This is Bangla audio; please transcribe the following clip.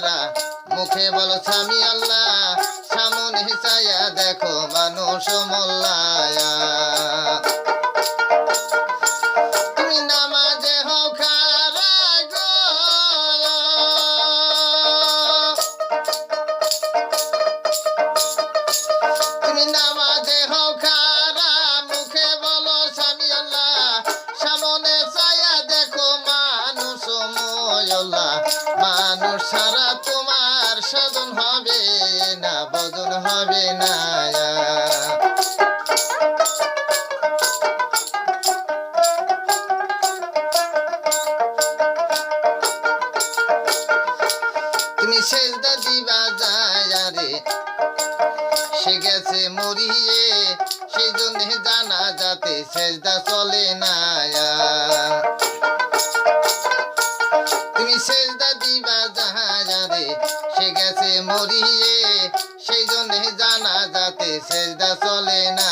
সারা মুখে বলো স্বামী আল্লাহ সামনে চাইয়া দেখো মানুষ মোল্লায়া। হবে না বদন হবে না তুমি সেজদা দিবা যায় রে, সে গেছে মরিয়ে সেই জন্য জানা যাতে সেজদা চলে না তুমি সেজদা দিবা গেছে মরিয়ে সেই জন্য জানা যাতে সেজদা চলে না।